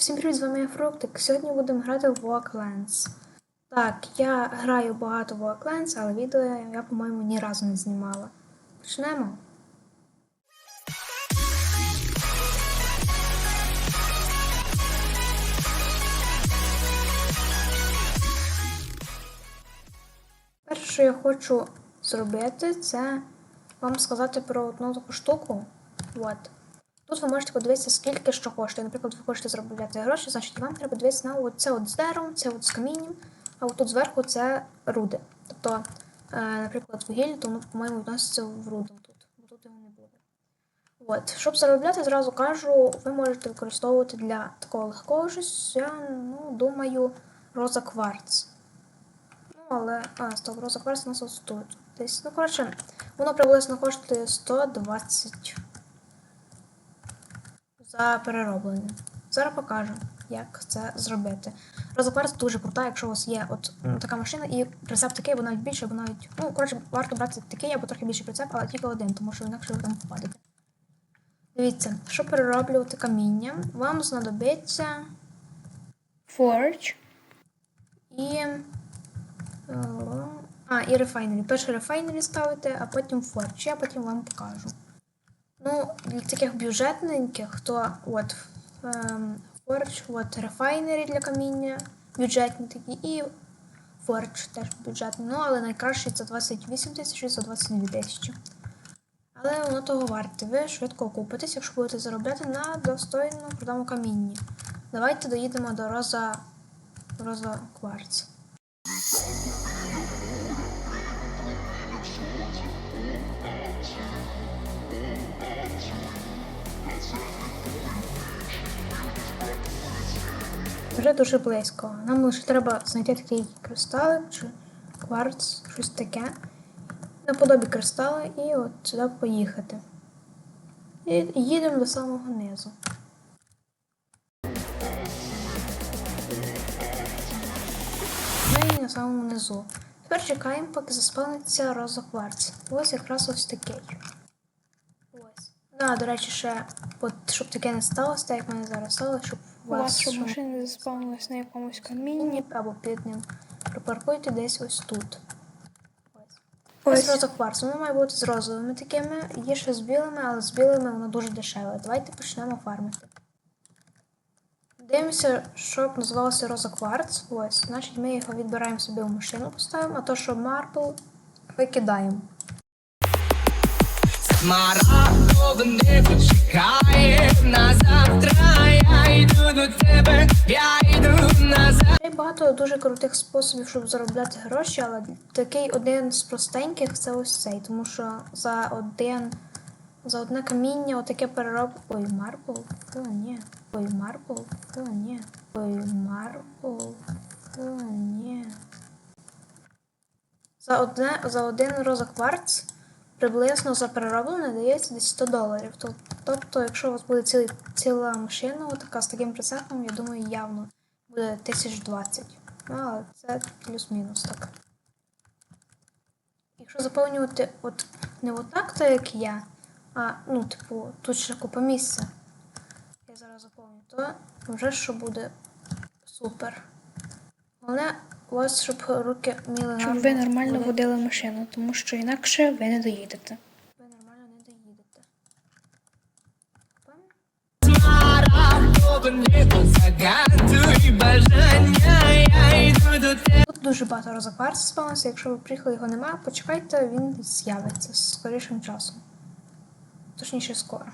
Всім привіт, з вами я Фруктик. Сьогодні будемо грати в Walklands. Так, я граю багато в Walklands, але відео я, по-моєму, ні разу не знімала. Почнемо. Перше, що я хочу зробити, це вам сказати про одну таку штуку. От. Тут ви можете подивитися, скільки що коштує. Наприклад, ви хочете заробляти гроші, значить вам треба дивитися на це от з деревом, це от з камінням, а от тут зверху це руди. Тобто, е, наприклад, вугілля, то по-моєму, відноситься в руду тут, бо тут його не буде. От. Щоб заробляти, зразу кажу, ви можете використовувати для такого легкого щось, я ну, думаю, роза кварц. Ну, але. А, стоп, роза кварц у нас ось тут. Десь. Ну, коротше, воно приблизно коштує 120 за перероблення. Зараз покажу, як це зробити. Розокварц дуже крута, якщо у вас є от така машина, і прицеп такий, або навіть більше, або навіть. Ну, коротше, варто брати такий або трохи більший прицеп, але тільки один, тому що інакше ви там впадете. Дивіться, щоб перероблювати каміння, вам знадобиться Forge і. е, А, і рефайнері. Перше рефайнері ставите, а потім Forge. Я потім вам покажу. Ну, для таких бюджетненьких, то от ем, Forge, от рефайнері для каміння, бюджетні такі, і Forge теж бюджетний. Ну, але найкращий це 28 тисяч і за 22 тисячі. Але воно того варте. Ви швидко окупитесь, якщо будете заробляти на достойному крутому камінні. Давайте доїдемо до Роза, Роза Кварц. Вже дуже близько. Нам лише треба знайти такий кристалик чи кварц, щось таке. Наподобі кристала і от сюди поїхати. І їдемо до самого низу. Ми на самому низу. Тепер чекаємо, поки заспавниться роза кварц. Ось якраз ось такий. Да, до речі, ще, от, щоб таке не сталося, так як мене зараз стало, щоб У вас, щоб машина не заспавнилась на якомусь камінні. або під ним припаркуйте десь ось тут. Ось. Ось. Ось розокварц. Воно має бути з розовими такими. Є ще з білими, але з білими воно дуже дешеве. Давайте почнемо фармити. Дивимося, щоб називалося розокварц. Ось. Значить, ми його відбираємо собі в машину, поставимо, а то, що марбл, викидаємо. Є багато дуже крутих способів, щоб заробляти гроші, але такий один з простеньких це ось цей, тому що за один за одне каміння отаке перероб. Ой, марбл, о, ні. Ой, марбл, о, ні. Ой, марбл, о, ні. За одне за один розокварц приблизно за перероблене дається десь 100 доларів. Тобто, якщо у вас буде цілий, ціла машина, така з таким прицепом, я думаю, явно буде 1020. Ну, але це плюс-мінус так. Якщо заповнювати от не отак, так як я, а ну, типу, тут ще купа місця. Я зараз заповню, то вже що буде супер. Головне, у вас, щоб руки міли Щоб ви нормально водили машину, тому що інакше ви не доїдете. Ви нормально не доїдете. Тут дуже багато розокварців спалося. Якщо ви приїхали його немає, почекайте, він з'явиться з скорішим часом. Точніше, скоро.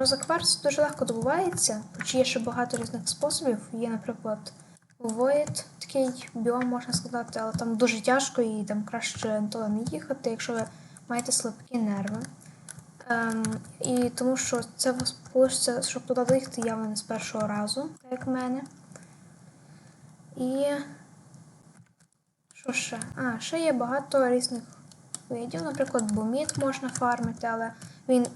Розокварц дуже легко добувається, хоч є ще багато різних способів. Є, наприклад, Void, такий біом, можна сказати, але там дуже тяжко і там краще туди не їхати, якщо ви маєте слабкі нерви. Ем, і тому що це у вас вийде, щоб туди доїхати явно не з першого разу, так як в мене. І. Що ще? А, ще є багато різних видів. Наприклад, буміт можна фармити, але він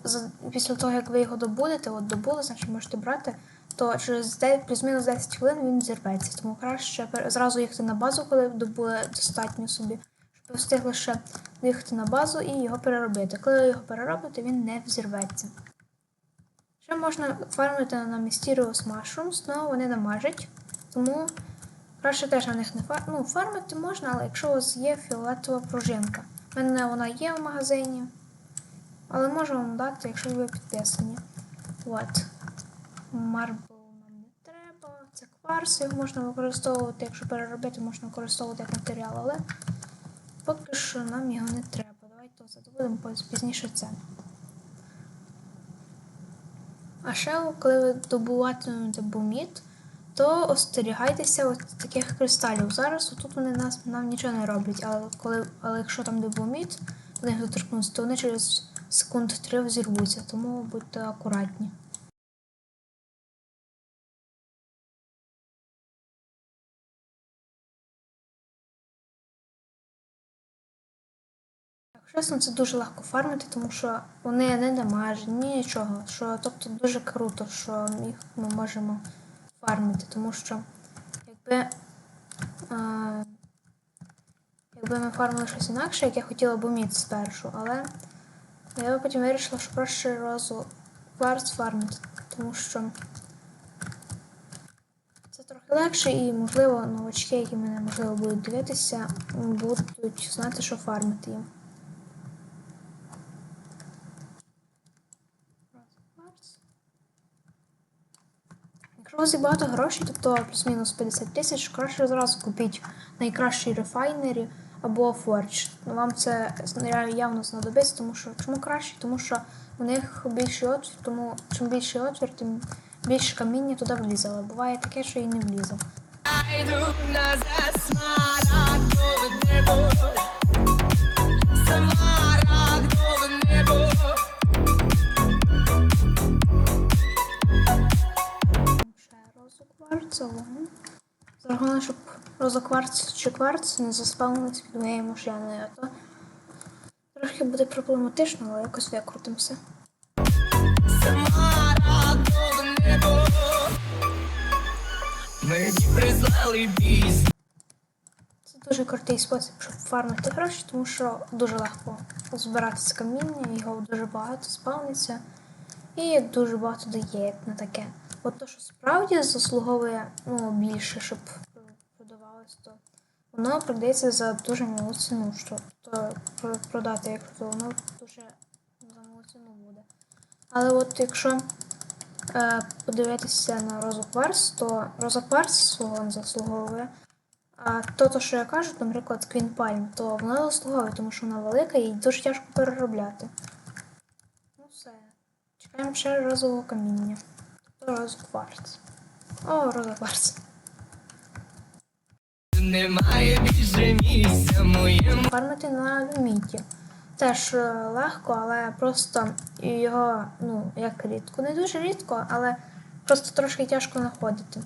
після того, як ви його добудете, от добули, значить можете брати, то через 9, плюс-мінус 10 хвилин він зірветься. Тому краще зразу їхати на базу, коли добули достатньо собі, щоб ви встигли ще доїхати на базу і його переробити. Коли ви його переробите, він не взірветься. Ще можна фармити на Mysterious Mushrooms, але вони дамажать. Тому краще теж на них не фар... Ну, фармити можна, але якщо у вас є фіолетова пружинка. У мене вона є в магазині. Але можу вам дати, якщо ви підписані. От. Марбл нам не треба. Це кварц, їх можна використовувати, якщо переробити, можна використовувати як матеріал, але поки що нам його не треба. Давайте задоволимо пізніше це. А ще, коли ви добуватимете буміт, то остерігайтеся от таких кристалів. Зараз отут вони нас, нам нічого не роблять, але, коли, але якщо там де буміт, до них доторкнуться, то вони через секунд три взірвуться, тому будьте акуратні. Чесно, це дуже легко фармити, тому що вони не дамажать, ні нічого. Що, тобто дуже круто, що їх ми можемо фармити, тому що якби, а, якби ми фармили щось інакше, як я хотіла буміт спершу, але я потім вирішила, що краще розу кварц фармити, тому що це трохи легше і, можливо, новачки, які мене можливо будуть дивитися, будуть знати, що фармити їм. Якщо у вас є багато грошей, тобто плюс-мінус 50 тисяч, краще зразу купіть найкращий рефайнері або фордж. Ну, Вам це явно знадобиться, тому що чому краще? Тому що у них більший отвір, тому чим більший отвір, тим більше каміння туди влізе. Але буває таке, що і не кварцову. Зраховано, щоб роза кварц чи кварц не заспавнились під моєю машиною, а то трохи буде проблематично, але якось викрутимося. Це дуже крутий спосіб, щоб фармити гроші, тому що дуже легко збирати з каміння, його дуже багато спавниться і дуже багато дає на таке. От то, що справді заслуговує ну, більше, щоб продавалось, то воно продається за дуже малу ціну, що то продати, як то воно дуже за малу ціну буде. Але от якщо е, подивитися на Розу Кварц, то Роза Кварц свого не заслуговує. А то, то, що я кажу, наприклад, Queen Palm, то вона заслуговує, тому що вона велика і дуже тяжко переробляти. Ну все. Чекаємо ще розового каміння. Тобто розу кварц. О, роза кварц. Немає більше місця моєму. Фармити на люміті. Теж е, легко, але просто його, ну, як рідко. Не дуже рідко, але просто трошки тяжко знаходити.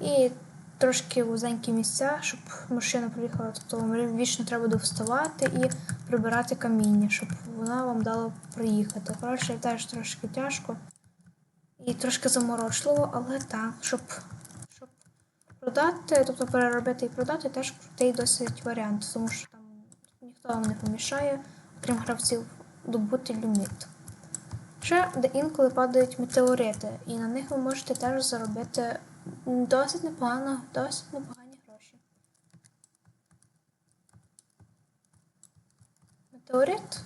І трошки вузенькі місця, щоб машина приїхала. Тобто вам вічно треба буде вставати і прибирати каміння, щоб вона вам дала проїхати. Коротше, теж трошки тяжко і трошки заморочливо, але так, щоб продати, тобто переробити і продати, теж крутий досить варіант, тому що там ніхто вам не помішає, окрім гравців, добути ліміт. Ще де інколи падають метеорити, і на них ви можете теж заробити досить непогано, досить непогані гроші. Метеорит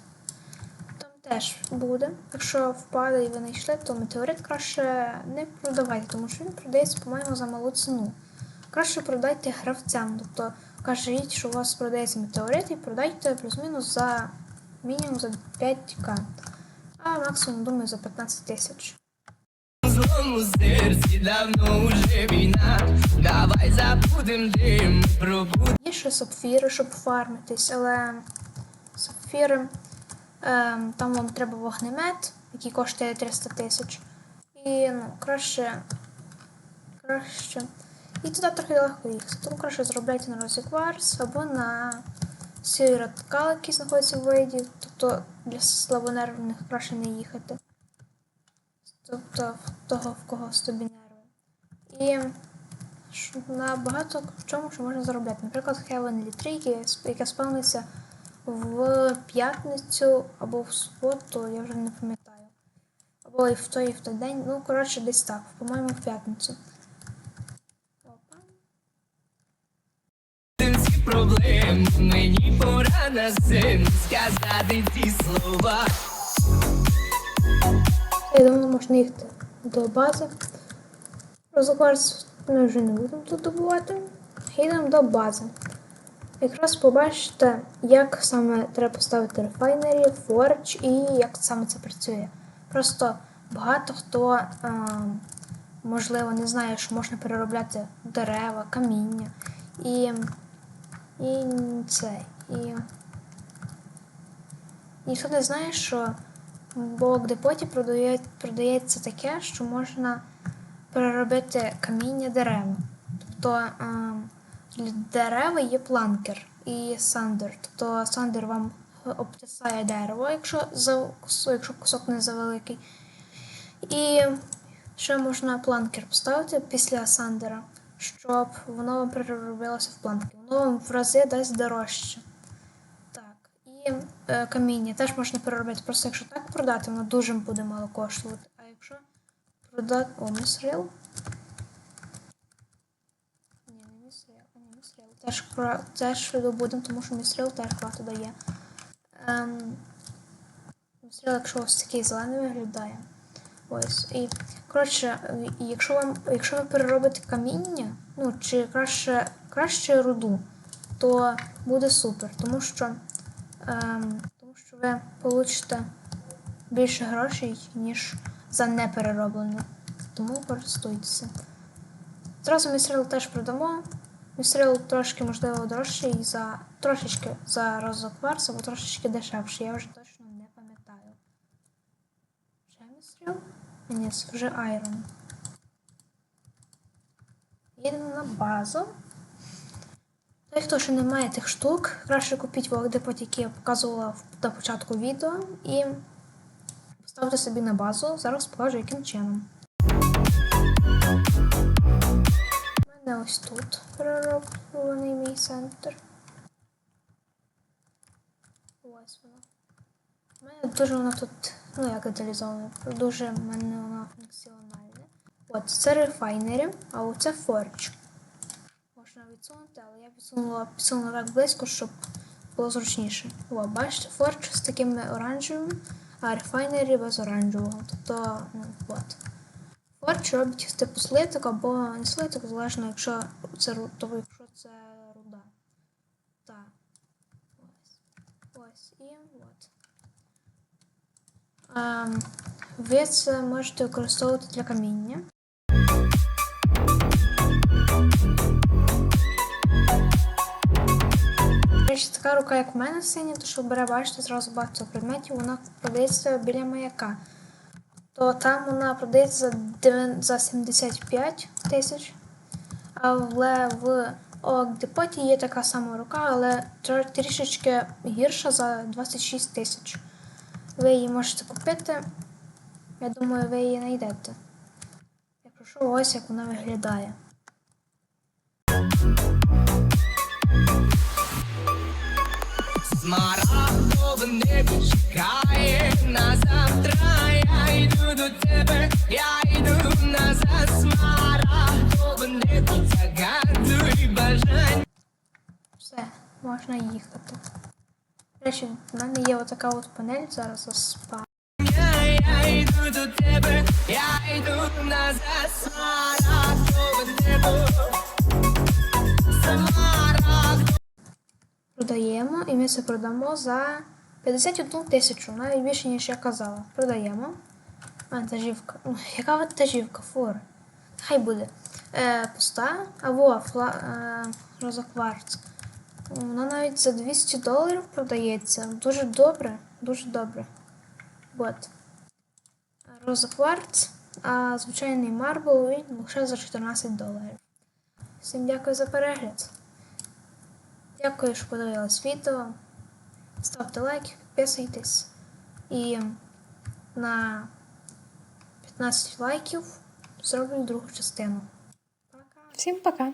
там теж буде. Якщо впаде і ви не то метеорит краще не продавайте, тому що він продається, по-моєму, за малу ціну. Краще продайте гравцям. Тобто кажіть, що у вас продається метеорит і продайте плюс-мінус за мінімум за 5к. А максимум, думаю, за 15 тисяч. Злому серці давно уже війна. Давай забудем дим, пробудем. Є ще сапфіри, щоб фармитись, але сапфіри ем, там вам треба вогнемет, який коштує 300 тисяч. І ну, краще. Краще. І туди трохи легко їхати. Тому краще зробляйте на розі кварц або на сіраткал, який знаходиться в виді. Тобто для слабонервних краще не їхати. Тобто в того, в кого слабі нерви. І на багато в чому що можна заробляти. Наприклад, Heavenly 3, яке, спавниться в п'ятницю або в суботу, я вже не пам'ятаю. Або Ой, в той і в той день. Ну, коротше, десь так. По-моєму, в п'ятницю. Ці проблеми мені пора на син сказати ці слова. Я думаю, можна їхати до бази. Розкварц ми вже не будемо тут добувати. Їдемо до бази. Якраз побачите, як саме треба поставити рефайнері, форч і як саме це працює. Просто багато хто, е, можливо, не знає, що можна переробляти дерева, каміння і, і це. І, і хто не знає, що в депоті продає, продається таке, що можна переробити каміння дерева. Тобто ем, для дерева є планкер і сандер. Тобто сандер вам обтисає дерево, якщо, за, якщо кусок не завеликий. І ще можна планкер поставити після сандера, щоб воно вам переробилося в планки. Воно вам в рази дасть дорожче. Так, і е, каміння теж можна переробити. Просто якщо так продати, воно дуже буде мало коштувати. А якщо продати. О, місрил. Ні, не місрил, не місрил. Теж, теж добудемо, тому що місрил теж багато дає. Ем, місрил, якщо ось такий зелений виглядає. Ось. І коротше, якщо вам, якщо ви переробите каміння, ну чи краще, краще руду, то буде супер, тому що, ем, тому що ви получите більше грошей, ніж за неперероблене. Тому користуйтеся. Зразу місрил теж продамо. Місрил трошки, можливо, дорожчий за трошечки за розокварс, або трошечки дешевше. Я вже точно не пам'ятаю. Вже місрил? Ні, це айрон. Їдемо на базу. Той, хто ще не має тих штук, краще купіть вогдепот, який я показувала на початку відео, і поставте собі на базу. Зараз покажу, яким чином. У мене ось тут перероблений мій центр. Ось воно. У мене дуже воно тут, ну як деталізоване, дуже в мене воно функціональне. От, це рефайнери, а оце форч. Можна відсунути, але я відсунула, підсунула так близько, щоб було зручніше. О, бачите, форч з такими оранжевими, а рефайнері без оранжевого. Тобто, ну, от. Форч робить типу слиток або не слиток, залежно, якщо це, то, якщо це руда. Так. Ось. Ось. І от. Ви це можете використовувати для каміння. Така рука, як в мене синя, то що бере, бачите, зразу багато предметів, вона продається біля маяка. То там вона продається за, 75 тисяч. Але в Депоті є така сама рука, але трішечки гірша за 26 тисяч. Ви її можете купити. Я думаю, ви її знайдете. Якщо що, ось як вона виглядає. Смарагдове небо чекає на завтра. Я йду до тебе, я йду назад. Смарагдове небо загадуй бажання. Все, можна їхати. Речі, в мене є отака от панель зараз спа. Я йду до тебе, я йду. Смарагдове Продаємо, і ми це продамо за 51 тисячу, навіть більше, ніж я казала. Продаємо. Вантажівка. Яка вантажівка? Фур. Хай буде. Е, пуста. Або фла, е, розокварц. Вона навіть за 200 доларів продається. Дуже добре. Дуже добре. От. Розокварц, а звичайний марбл він лише за 14 доларів. Всім дякую за перегляд. Дякую, що подивились відео. Ставте лайк, підписуйтесь. І на 15 лайків зроблю другу частину. Пока! Всім пока!